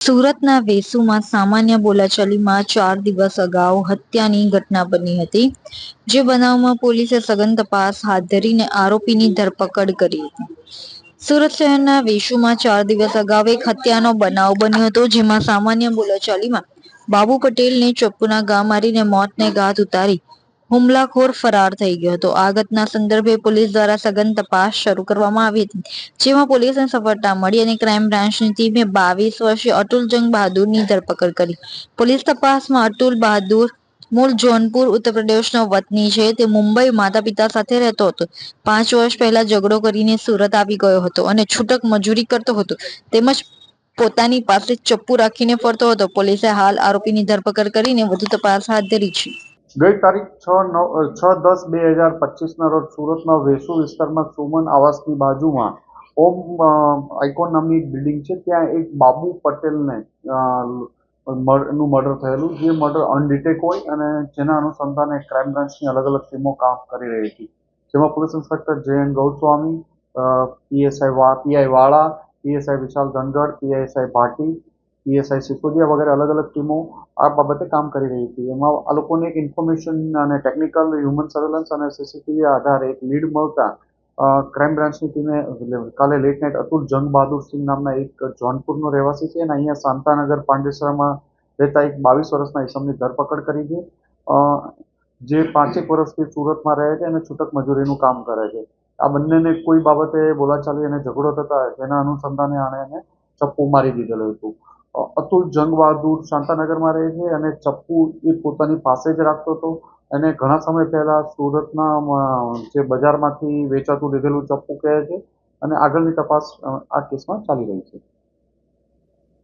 સુરતના વેસુમાં સામાન્ય બોલાચાલીમાં ચાર દિવસ અગાઉ હત્યાની ઘટના બની હતી, જે બનાવમાં પોલીસે સઘન તપાસ હાથ ધરીને આરોપીની ધરપકડ કરી હતી. સુરત શહેરના વેસુમાં ચાર દિવસ અગાઉ એક હત્યાનો બનાવ બન્યો હતો, જેમાં સામાન્ય બોલાચાલીમાં બાબુ પટેલને ચપ્પુના ઘા મારીને મોતને ઘાત ઉતારી હુમલાખોર ફરાર થઈ ગયો હતો. આ ઘટના સંદર્ભે પોલીસ દ્વારા સઘન તપાસ શરૂ કરવામાં આવી હતી, જેમાં પોલીસને સફળતા મળી અને ક્રાઇમ બ્રાન્ચની ટીમે બાવીસ વર્ષીય અતુલ જંગ બહાદુરની ધરપકડ કરી. પોલીસ તપાસમાં અતુલ બહાદુર મૂળ જોનપુર, ઉત્તર પ્રદેશનો વતની છે. તે મુંબઈ માતા પિતા સાથે રહેતો હતો. પાંચ વર્ષ પહેલા ઝઘડો કરીને સુરત આવી ગયો હતો અને છૂટક મજૂરી કરતો હતો. તેમજ પોતાની પાસે ચપ્પુ રાખીને ફરતો હતો. પોલીસે હાલ આરોપીની ધરપકડ કરીને વધુ તપાસ હાથ ધરી છે. ગઈ તારીખ છ નવ છ દસ બે હજાર પચીસના રોજ સુરતના વેસુ વિસ્તારમાં સુમન આવાસની બાજુમાં ઓમ આઇકોન નામની બિલ્ડિંગ છે. ત્યાં એક બાબુ પટેલને નું મર્ડર થયેલું. જે મર્ડર અનડિટેક હોય અને જેના અનુસંધાને ક્રાઇમ બ્રાન્ચની અલગ અલગ ટીમો કામ કરી રહી હતી. જેમાં police inspector J Goswami PSI PI Vala PSI Vishal Dhangadh PSI Bhati PSI Sisodiya વગેરે અલગ અલગ ટીમો આ બાબતે કામ કરી રહી હતી. એમાં આ લોકોને એક ઇન્ફોર્મેશન અને ટેકનિકલ હ્યુમન સર્વેલન્સ અને સીસીટીવી આધારે એક લીડ મળતા ક્રાઇમ બ્રાન્ચની ટીમે કાલે લેટ નાઇટ અતુલ જંગ બહાદુર સિંહ નામના એક જોનપુરનો રહેવાસી છે અને અહીંયા શાંતાનગર પાંડેસરામાં રહેતા એક બાવીસ વર્ષના ઈસમની ધરપકડ કરી છે. જે પાંચેક વર્ષથી સુરતમાં રહે છે અને છૂટક મજૂરીનું કામ કરે છે. આ બંનેને કોઈ બાબતે બોલાચાલી અને ઝઘડો થતા તેના અનુસંધાને આણે એને ચપ્પુ મારી દીધેલું હતું. અતુલ જંગબહાદુર શાંતાનગરમાં રહે છે અને ચપ્પુ એ પોતાની પાસે જ રાખતો હતો. અને ઘણા સમય પહેલાં સુરતના જે બજારમાંથી વેચાતું લીધેલું ચપ્પુ કહે છે અને આગળની તપાસ આ કેસમાં ચાલી રહી છે.